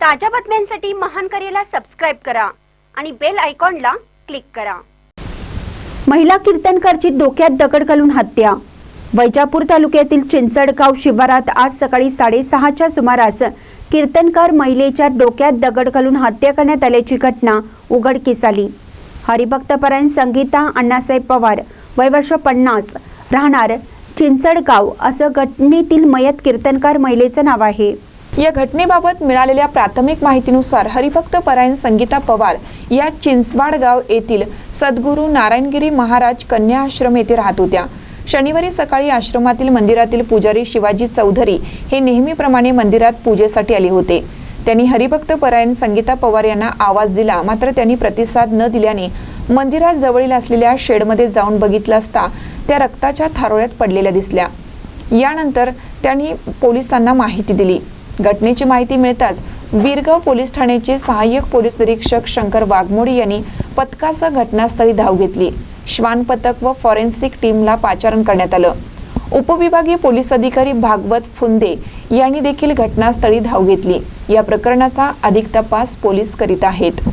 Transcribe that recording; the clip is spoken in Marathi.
ताज्या बातम्यांसाठी महान करेला सबस्क्राईब करा आणि बेल आयकॉनला क्लिक करा. महिला कीर्तनकारची डोक्यात दगड घालून हत्या. वैजापूर तालुक्यातील चिंचडगाव शिवारात आज सकाळी साडेसहाच्या सुमारास कीर्तनकार महिलेच्या डोक्यात दगड घालून हत्या करण्यात आल्याची घटना उघडकीस आली. हरिभक्तपरायण संगीता अण्णासाहेब पवार वय वर्ष पन्नास राहणार चिंचडगाव असं घटनेतील मयत कीर्तनकार महिलेचं नाव आहे. या घटनेबाबत मिळालेल्या प्राथमिक माहितीनुसार हरिभक्त परायण संगीता पवार या चिंचवाड गाव येथील सद्गुरू नारायणगिरी महाराज कन्या आश्रम येथे राहत होत्या. शनिवारी सकाळी आश्रमातील मंदिरातील पुजारी शिवाजी चौधरी हे नेहमीप्रमाणे मंदिरात पूजेसाठी आले होते. त्यांनी हरिभक्त परायण संगीता पवार यांना आवाज दिला मात्र त्यांनी प्रतिसाद न दिल्याने मंदिरात जवळील असलेल्या शेडमध्ये जाऊन बघितलं असता त्या रक्ताच्या थारोळ्यात पडलेल्या दिसल्या. यानंतर त्यांनी पोलिसांना माहिती दिली. घटनेची माहिती मिळताच वीरगाव पोलीस ठाण्याचे सहाय्यक पोलीस निरीक्षक शंकर वाघमोडी यांनी पथकासह घटनास्थळी धाव घेतली. श्वान पथक व फॉरेन्सिक टीमला पाचारण करण्यात आलं. उपविभागीय पोलीस अधिकारी भागवत फुंदे यांनी देखील घटनास्थळी धाव घेतली. या प्रकरणाचा अधिक तपास पोलीस करीत आहेत.